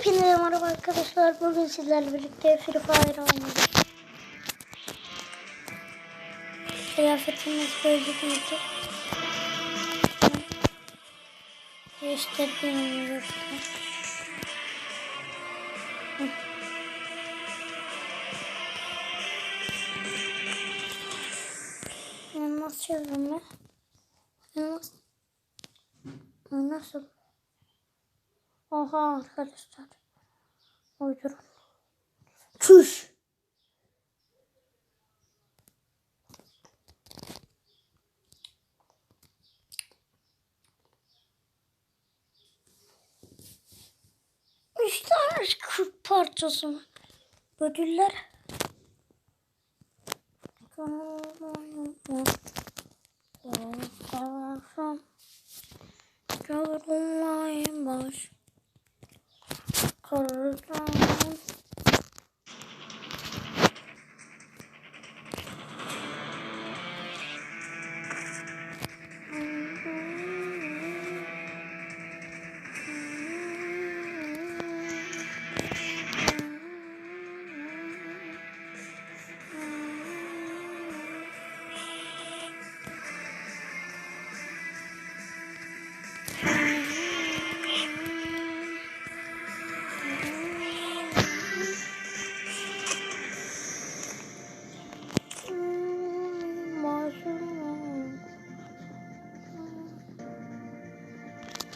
Hepinize merhaba arkadaşlar. Bugün sizlerle birlikte Free Fire oynuyoruz. Kıyafetimiz böyle değildi. Değiştirdiğim yoktu. Hı. Ben nasıl çözüm ben? Ben nasıl? Oha arkadaşlar. Uydurun. Çüş. Üç tane parçası mı? Ödüller. Görünmeyin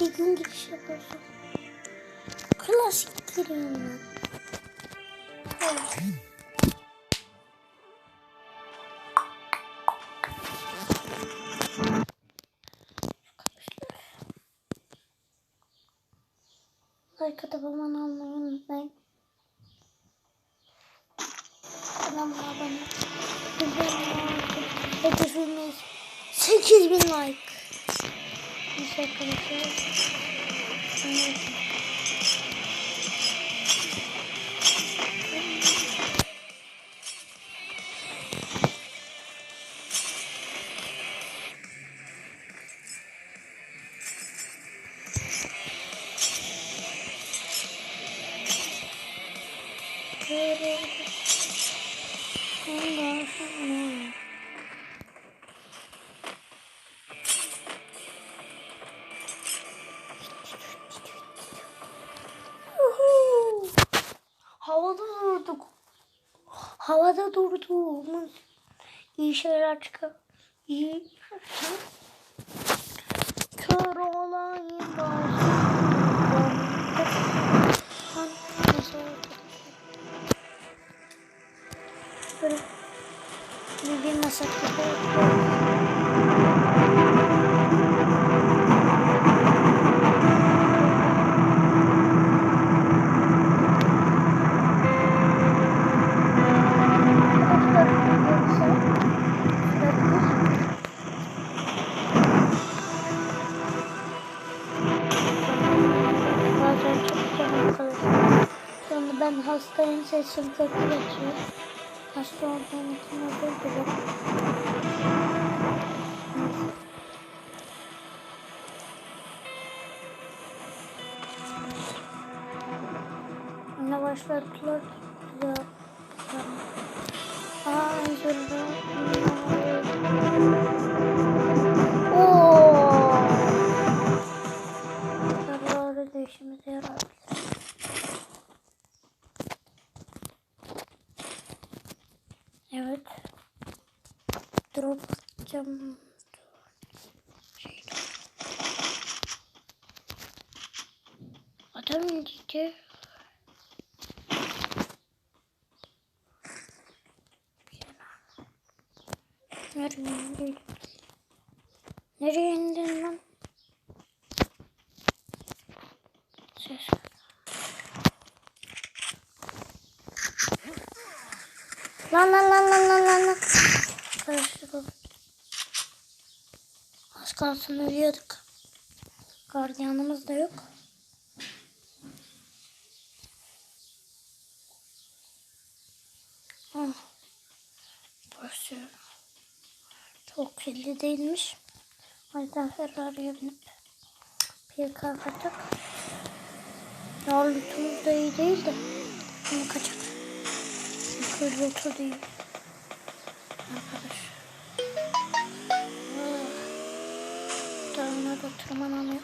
Gün giriş yaparsın. Klasik gireyim ben. Evet. Atıp aman almayı unutmayın. Kanalıma abone. Hedefimiz 8000 like. Neyse arkadaşlar. Evet. Yuhuu. Havada durduğumuz iyi şeyler çıkar. İyi. Ben hastayım sesim kötü geçiyor. Hasta olduğum için özür dilerim. Ne başladılar ya. Aa özür dilerim. Evet. Drop atacağım. Şey. Adam indiydi. Nereye indin? Nereye indin lan? Lan lan lan lan lan lan lan. Karıştırdım. Az kalsın ölüyorduk. Gardiyanımız da yok. Ah. Burası çok kirli değilmiş. O yüzden Ferrari'ye binip bir kalkacak. Ya lütumuz da iyi değil de. Bunu kaçak. Çünkü lütu değil. Arkadaş. Dağına da tırmanamıyor.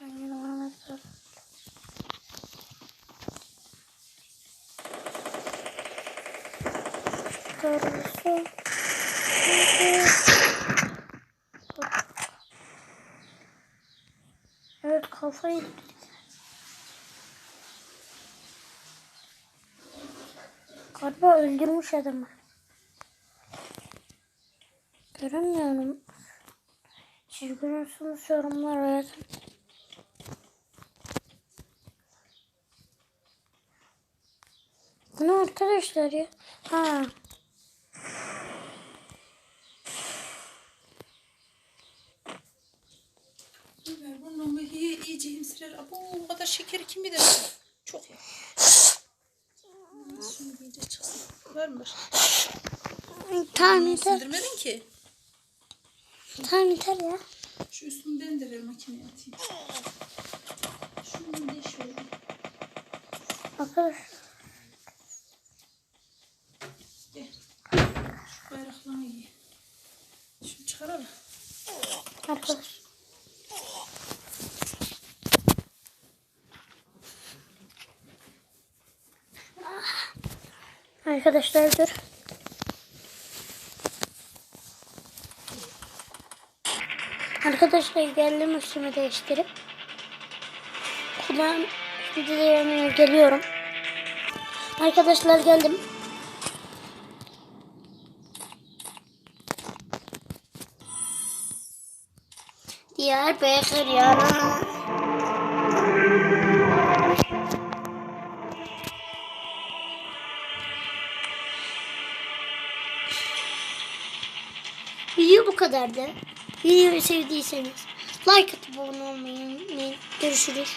Ben yine bana mesela. Doğrusu. Evet kafayı Galiba öldürmüş adamı. Göremiyorum. Siz görüyorsunuz yorumlara yazın. Bu ne arkadaşlar ya? Ha. Bunu imsiler. Abo o kadar şeker kim bilir? Çok ya. Şunu iyice çıksın. Var mı? Tamam yeter. sindirmedin ki? Tamam yeter ya. Şu üstünden de ver makineye atayım. Şunu da şöyle. Arkadaşlar. Gel. Şu bayraklarını giy. Şunu çıkaralım. Arkadaş. Arkadaşlar dur. Arkadaşlar geldim üstümü değiştirip. Kulağım videolarına geliyorum. Arkadaşlar geldim. Diyarbakır yana. Kadardı. Videoyu sevdiyseniz like atıp abone olmayı unutmayın. Görüşürüz.